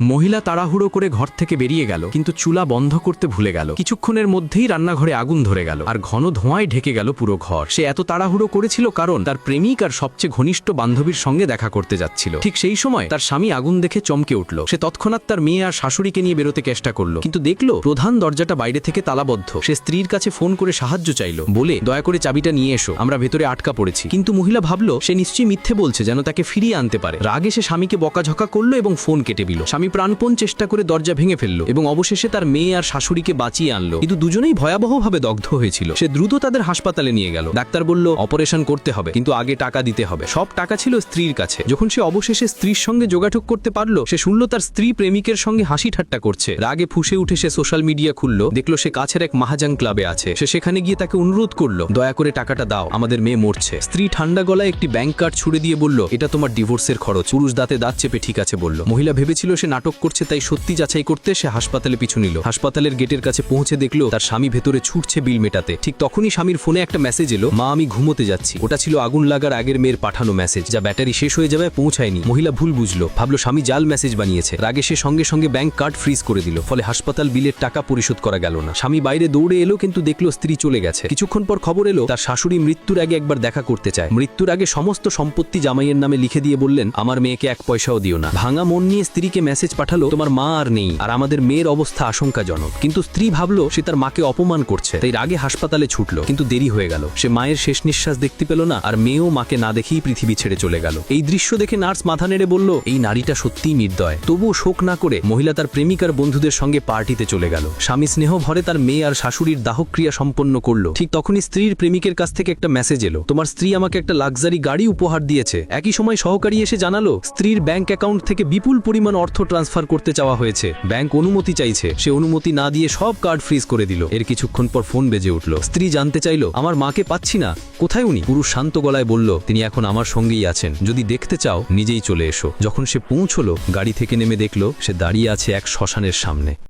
মহিলা তাড়াহুড়ো করে ঘর থেকে বেরিয়ে গেল, কিন্তু চুলা বন্ধ করতে ভুলে গেল। কিছুক্ষণের মধ্যেই রান্নাঘরে আগুন ধরে গেল, আর ঘন ধোঁয়ায় ঢেকে গেল পুরো ঘর। সে এত তাড়াহুড়ো করেছিল কারণ তার প্রেমিক আর সবচেয়ে ঘনিষ্ঠ বান্ধবীর সঙ্গে দেখা করতে যাচ্ছিল। ঠিক সেই সময় তার স্বামী আগুন দেখে চমকে উঠল। সে তৎক্ষণাৎ তার মেয়ে আর শাশুড়িকে নিয়ে বেরোতে চেষ্টা করল, কিন্তু দেখল প্রধান দরজাটা বাইরে থেকে তালাবদ্ধ। সে স্ত্রীর কাছে ফোন করে সাহায্য চাইল, বলে, দয়া করে চাবিটা নিয়ে এসো, আমরা ভেতরে আটকা পড়েছি। কিন্তু মহিলা ভাবলো, সে নিশ্চয়ই মিথ্যে বলছে যেন তাকে ফিরিয়ে আনতে পারে। রাগে সে স্বামীকে বকাঝকা করল এবং ফোন কেটে দিল। স্বামী প্রাণপণ চেষ্টা করে দরজা ভেঙে ফেলল এবং অবশেষে তার মেয়ে আর শাশুড়িকে বাঁচিয়ে আনলো। কিন্তু দুজনেই ভয়াবহভাবে দগ্ধ হয়েছিল। সে দ্রুত তাদের হাসপাতালে নিয়ে গেল। ডাক্তার বলল, অপারেশন করতে হবে, কিন্তু আগে টাকা দিতে হবে। সব টাকা ছিল স্ত্রীর কাছে। যখন সে অবশেষে স্ত্রীর সঙ্গে যোগাযোগ করতে পারল, সে শুনল তার স্ত্রী প্রেমিকের সঙ্গে হাসি ঠাট্টা করছে। রাগে ফুসে উঠে সে সোশ্যাল মিডিয়া খুললো, দেখল সে কাছের এক মাহাজাং ক্লাবে আছে। সে সেখানে গিয়ে তাকে অনুরোধ করল, দয়া করে টাকাটা দাও, আমাদের মেয়ে মরছে। স্ত্রী ঠান্ডা গলায় একটি ব্যাংক কার্ড ছুড়ে দিয়ে বলল, এটা তোমার ডিভোর্সের খরচ, পুরুষ দাঁতে দাঁত চেপে ঠিক আছে, বলল। মহিলা ভেবেছিল সে নাটক করছে, তাই সত্যি যাচাই করতে সে হাসপাতালে পিছু নিল। হাসপাতালের গেটের কাছে পৌঁছে দেখল, তার স্বামী ভেতরে ছুটছে বিল মেটাতে। ঠিক তখনই স্বামীর ফোনে একটা মেসেজ এলো, মা, আমি ঘুমোতে যাচ্ছি। ওটা ছিল আগুন লাগার আগের মেয়ের পাঠানো মেসেজ যা ব্যাটারি শেষ হয়ে যাবে পৌঁছায়নি। মহিলা ভুল বুঝলো। ভাবলো, স্বামী জাল মেসেজ বানিয়েছে। রাগে সে সঙ্গে সঙ্গে ব্যাংক কার্ড ফ্রিজ করে দিল, ফলে হাসপাতাল বিলের টাকা পরিশোধ করা গেল না। স্বামী বাইরে দৌড়ে এলো, কিন্তু দেখল স্ত্রী চলে গেছে। কিছুক্ষণ পর খবর এলো, তার শাশুড়ি মৃত্যুর আগে একবার দেখা করতে চায়। মৃত্যুর আগে সমস্ত সম্পত্তি জামাইয়ের নামে লিখে দিয়ে বললেন, আমার মেয়েকে এক পয়সাও দিও না। ভাঙা মন নিয়ে স্ত্রীকে মেসেজ পাঠালো, তোমার মা আর নেই, আর আমাদের মেয়ের অবস্থা আশঙ্কাজনক। কিন্তু স্ত্রী ভাবলো, সে তার মাকে অপমান করছে। তাই রাগে হাসপাতালে ছুটলো, কিন্তু দেরি হয়ে গেল। সে মায়ের শেষ নিঃশ্বাস দেখতে পেল না, আর মেয়েও মাকে না দেখেই পৃথিবী ছেড়ে চলে গেল। এই দৃশ্য দেখে নার্স মাথা নেড়ে বলল, এই নারীটা সত্যিই নির্দয়। তবুও শোক না করে মহিলা তার প্রেমিকার বন্ধুদের সঙ্গে পার্টিতে চলে গেল। স্বামী স্নেহ ভরে তার মেয়ে আর শাশুড়ির দাহক্রিয়া সম্পন্ন করল। ঠিক তখনই স্ত্রীর প্রেমিকের কাছ থেকে একটা মেসেজ এলো, তোমার স্ত্রী আমাকে একটা লাক্সারি গাড়ি উপহার দিয়েছে। একই সময় সহকারী এসে জানালো, স্ত্রীর ব্যাংক অ্যাকাউন্ট থেকে বিপুল পরিমাণ অর্থ ট্রান্সফার করতে চাওয়া হয়েছে। ব্যাংক অনুমতি চাইছে। সে অনুমতি না দিয়ে সব কার্ড ফ্রিজ করে দিল। এর কিছুক্ষণ পর ফোন বেজে উঠল। স্ত্রী জানতে চাইল, আমার মাকে পাচ্ছি না। কোথায় উনি? পুরুষ শান্ত গলায় বলল, তিনি এখন আমার সঙ্গেই আছেন। যদি দেখতে চাও, নিজেই চলে এসো। যখন সে পৌঁছলো, গাড়ি থেকে নেমে দেখল, সে দাঁড়িয়ে আছে এক শ্মশানের সামনে।